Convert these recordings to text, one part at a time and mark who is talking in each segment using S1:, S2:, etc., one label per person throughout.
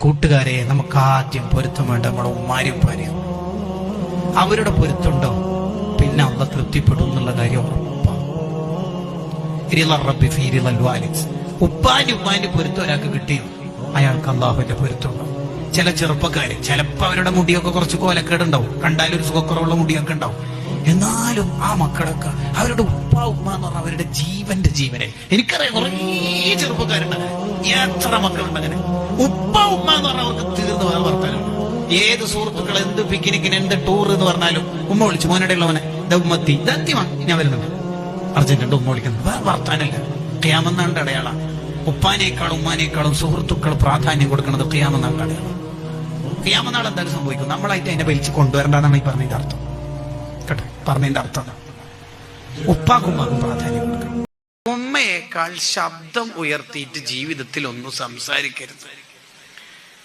S1: കൂട്ടുകാരെ നമുക്ക് ആദ്യം പൊരുത്തം വേണ്ട. നമ്മുടെ ഉമ്മാരും ഉപ്പാരും അവരുടെ പൊരുത്തുണ്ടോ? പിന്നെ അള്ള തൃപ്തിപ്പെടും എന്നുള്ള കാര്യം വാലിദ്. ഉപ്പാന്റെ പൊരുത്തം ഒരാൾക്ക് കിട്ടി അയാൾക്ക് അള്ളാഹുവിന്റെ പൊരുത്തുണ്ടോ? ചില ചെറുപ്പക്കാര് ചിലപ്പോ അവരുടെ മുടിയൊക്കെ കുറച്ച് കോലക്കേടുണ്ടാവും. കണ്ടാലും ഒരു സുഖക്കുറവുള്ള മുടിയൊക്കെ ഉണ്ടാവും. എന്നാലും ആ മക്കളൊക്കെ അവരുടെ ഉപ്പ ഉമ്മ എന്ന് പറഞ്ഞാൽ അവരുടെ ജീവന്റെ ജീവനെ. എനിക്കറിയാം കുറേ ചെറുപ്പക്കാരുണ്ട്. എത്ര മക്കളുണ്ട് അങ്ങനെ ഉപ്പ ഉമ്മ എന്ന് പറഞ്ഞാൽ അവർക്ക് തീർന്നു പോകാൻ വർത്താനം. ഏത് സുഹൃത്തുക്കൾ എന്ത് പിക്നിക്കിന് എന്ത് ടൂർ എന്ന് പറഞ്ഞാലും ഉമ്മ വിളിച്ചു മോനടെ ഉള്ളവനെ ദമ്മത്തി ദത്യമാ ഞാൻ വരുന്നുണ്ട് അർജന്റുണ്ട് ഉമ്മ വിളിക്കുന്നു വേറെ വർത്താനല്ല ക്യാമെന്നാണ്ട് അടയാള. ഉപ്പാനേക്കാളും ഉമ്മാനേക്കാളും സുഹൃത്തുക്കൾ പ്രാധാന്യം കൊടുക്കുന്നത് ക്യാമെന്നാണ്ട് അടയാളം. ക്യാമനാൾ എന്തായാലും സംഭവിക്കും. നമ്മളായിട്ട് അതിനെ വലിച്ചു കൊണ്ടുവരണ്ടെന്നാണ് ഈ പറഞ്ഞതിന്റെ അർത്ഥം. കേട്ടോ? പറഞ്ഞതിന്റെ അർത്ഥം ഉപ്പാക്കുമ്പോൾ ഉപ്പാക്കും പ്രാധാന്യം കൊടുക്കണം. ഉമ്മയേക്കാൾ ശബ്ദം ഉയർത്തിയിട്ട് ജീവിതത്തിൽ ഒന്നും സംസാരിക്കരുത്.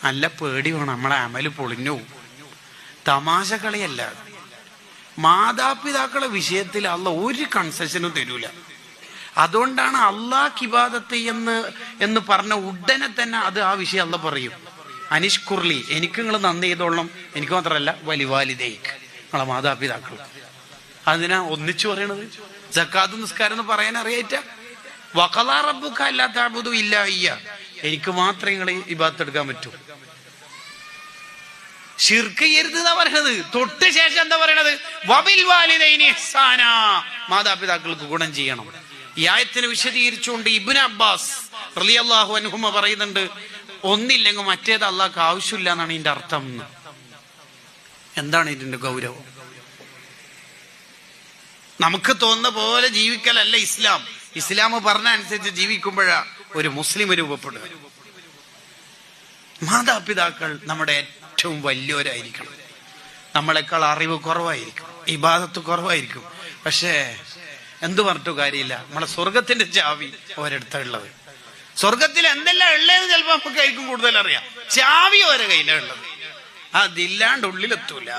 S1: നല്ല പേടി വേണം. നമ്മളെ അമൽ പൊളിഞ്ഞു. തമാശ കളിയല്ല. മാതാപിതാക്കളെ വിഷയത്തിൽ അല്ല ഒരു കൺസെഷനും തരൂല. അതുകൊണ്ടാണ് അള്ളാ കിബാദത്തെ എന്ന് എന്ന് പറഞ്ഞ ഉടനെ തന്നെ അത് ആ വിഷയം അല്ല പറയും. അനിഷ് കുർലി എനിക്ക് നിങ്ങൾ നന്ദി ചെയ്തോളണം. എനിക്ക് മാത്രമല്ല വലിവാലിതേക്ക് നമ്മളെ മാതാപിതാക്കൾ അതിനാ ഒന്നിച്ചു പറയണത്? ജക്കാത്ത് നിസ്കാരം എന്ന് പറയാൻ അറിയാറ്റ എനിക്ക് മാത്രമേ നിങ്ങൾ എടുക്കാൻ പറ്റൂ. ശിർക്കയരുത് എന്നാ പറയണത്. തൊട്ട് ശേഷം എന്താ പറയണത്? വബിൽ മാതാപിതാക്കൾക്ക് ഗുണം ചെയ്യണം. ഈ ആയത്തിന് വിശദീകരിച്ചുകൊണ്ട് ഇബിൻ അബ്ബാസ് റളിയല്ലാഹു അൻഹുമ പറയുന്നുണ്ട് ഒന്നില്ലെങ്കിൽ മറ്റേത് അള്ളാഹ്ക്ക് ആവശ്യമില്ല എന്നാണ് ഇതിന്റെ അർത്ഥം. എന്താണ് ഇതിന്റെ ഗൗരവം? നമുക്ക് തോന്നുന്ന പോലെ ജീവിക്കലല്ല ഇസ്ലാം. ഇസ്ലാം പറഞ്ഞ അനുസരിച്ച് ഒരു മുസ്ലിം രൂപപ്പെടുക മാതാപിതാക്കൾ നമ്മുടെ ഏറ്റവും വലിയവരായിരിക്കണം. നമ്മളെക്കാൾ അറിവ് കുറവായിരിക്കും. ഇബാദത്ത് കുറവായിരിക്കും. പക്ഷേ എന്തു പറഞ്ഞിട്ട് കാര്യമില്ല. നമ്മളെ സ്വർഗത്തിന്റെ ചാവി ഒരിടത്താ ഉള്ളത്. സ്വർഗത്തിൽ എന്തെല്ലാം ഉള്ളതെന്ന് ചിലപ്പോ നമുക്കായിരിക്കും കൂടുതൽ അറിയാം. ചാവി ഓരോ കയ്യിലാണ് ഉള്ളത്. അതില്ലാണ്ട് ഉള്ളിലെത്തൂല.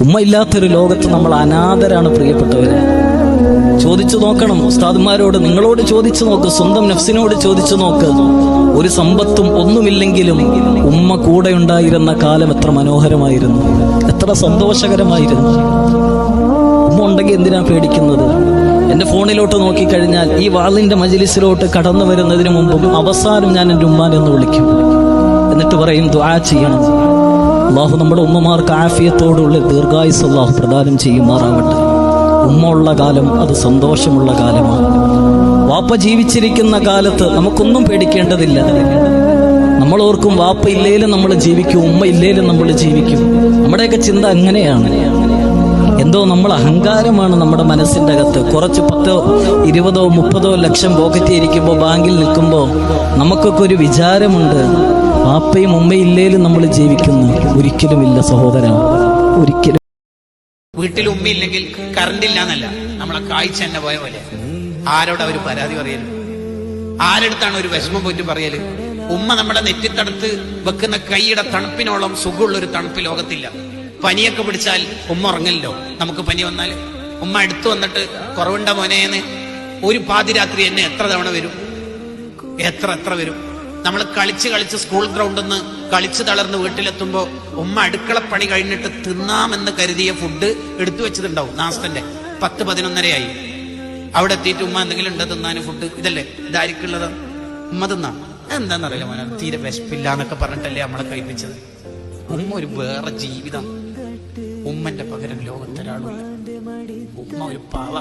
S2: ഉമ്മ ഇല്ലാത്തൊരു ലോകത്ത് നമ്മൾ അനാഥരാണ് പ്രിയപ്പെട്ടവരെ. ചോദിച്ചു നോക്കണം. ഉസ്താദ്മാരോട് നിങ്ങളോട് ചോദിച്ചു നോക്ക് സ്വന്തം നഫ്സിനോട് ചോദിച്ചു നോക്ക്. ഒരു സമ്പത്തും ഒന്നുമില്ലെങ്കിലും ഉമ്മ കൂടെ ഉണ്ടായിരുന്ന കാലം എത്ര മനോഹരമായിരുന്നു. എത്ര സന്തോഷകരമായിരുന്നു. ഉമ്മ ഉണ്ടെങ്കിൽ എന്തിനാ പേടിക്കുന്നത്? എന്റെ ഫോണിലോട്ട് നോക്കിക്കഴിഞ്ഞാൽ ഈ വാളിന്റെ മജിലിസിലോട്ട് കടന്നു വരുന്നതിന് മുമ്പും അവസാനം ഞാൻ എന്റെ ഉമ്മാനെന്ന് വിളിക്കും. എന്നിട്ട് പറയും ദ്വാ ചെയ്യണം. അള്ളാഹു നമ്മുടെ ഉമ്മമാർക്ക് ആഫിയത്തോടുള്ള ദീർഘായുസ് അള്ളാഹു പ്രദാനം ചെയ്യുമാറാവട്ടെ. ഉമ്മ ഉള്ള കാലം അത് സന്തോഷമുള്ള കാലമാണ്. വാപ്പ ജീവിച്ചിരിക്കുന്ന കാലത്ത് നമുക്കൊന്നും പേടിക്കേണ്ടതില്ല. നമ്മൾ ഓർക്കും വാപ്പ ഇല്ലേലും നമ്മൾ ജീവിക്കും ഉമ്മ ഇല്ലേലും നമ്മൾ ജീവിക്കും. നമ്മുടെയൊക്കെ ചിന്ത അങ്ങനെയാണ്. എന്തോ നമ്മൾ അഹങ്കാരമാണ് നമ്മുടെ മനസ്സിന്റെ അകത്ത്. കുറച്ച് പത്തോ ഇരുപതോ മുപ്പതോ ലക്ഷം പോക്കറ്റ് ഇരിക്കുമ്പോൾ ബാങ്കിൽ നിൽക്കുമ്പോൾ നമുക്കൊക്കെ ഒരു വിചാരമുണ്ട്. വാപ്പയും ഉമ്മയും ഇല്ലേലും നമ്മൾ ജീവിക്കുന്നു. ഒരിക്കലുമില്ല സഹോദര. ഒരിക്കലും
S1: വീട്ടിൽ ഉമ്മയില്ലെങ്കിൽ കറണ്ട് ഇല്ല എന്നല്ല നമ്മളെ കാഴ്ച തന്നെ പോയ പോലെ. ആരോട് അവർ പരാതി പറയൽ? ആരെടുത്താണ് ഒരു വിഷമം പോയിട്ട് പറയൽ? ഉമ്മ നമ്മുടെ നെറ്റിത്തടുത്ത് വെക്കുന്ന കൈയുടെ തണുപ്പിനോളം സുഖമുള്ള ഒരു തണുപ്പ് ലോകത്തില്ല. പനിയൊക്കെ പിടിച്ചാൽ ഉമ്മ ഉറങ്ങില്ലല്ലോ നമുക്ക് പനി വന്നാൽ ഉമ്മ എടുത്തു വന്നിട്ട് കുറവുണ്ട മോനേന്ന്? ഒരു പാതിരാത്രി എന്നെ എത്ര തവണ വരും? എത്ര എത്ര വരും? നമ്മൾ കളിച്ച് കളിച്ച് സ്കൂൾ ഗ്രൗണ്ടിൽ നിന്ന് കളിച്ച് തളർന്ന് വീട്ടിലെത്തുമ്പോൾ ഉമ്മ അടുക്കളപ്പണി കഴിഞ്ഞിട്ട് തിന്നാമെന്ന് കരുതിയ ഫുഡ് എടുത്തു വെച്ചിട്ടുണ്ടാവും നാസ്തന്റെ. പത്ത് പതിനൊന്നരയായി. അവിടെ എത്തിയിട്ട് ഉമ്മ എന്തെങ്കിലും ഉണ്ടോ തിന്നാനും ഫുഡ് ഇതല്ലേ? ഇതായിരിക്കുള്ളത്. ഉമ്മ തിന്നാ. എന്താന്നറിയില്ല മോനെ തീരെ വിശപ്പില്ല എന്നൊക്കെ പറഞ്ഞിട്ടല്ലേ നമ്മളെ കഴിപ്പിച്ചത്. ഉമ്മ ഒരു വേറെ ജീവിതം. ഉമ്മന്റെ പകരം ലോകത്തൊരാളുമില്ല ഉമ്മ ഒരു പാവ.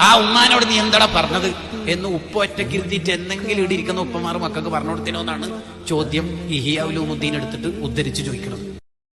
S1: ആ ഉമ്മാനോട് നീ എന്താടാ പറഞ്ഞത്? എന്ന് ഉപ്പ ഒറ്റയ്ക്ക് ഇരുത്തിയിട്ട് എന്തെങ്കിലും ഇടിയിരിക്കുന്ന ഉപ്പമാർ മക്കൾക്ക് പറഞ്ഞു കൊടുത്തിനോ എന്നാണ് ചോദ്യം. ഇഹിയാവുലൂമുദ്ദീൻ എടുത്തിട്ട് ഉദ്ധരിച്ച് ചോദിക്കുന്നത്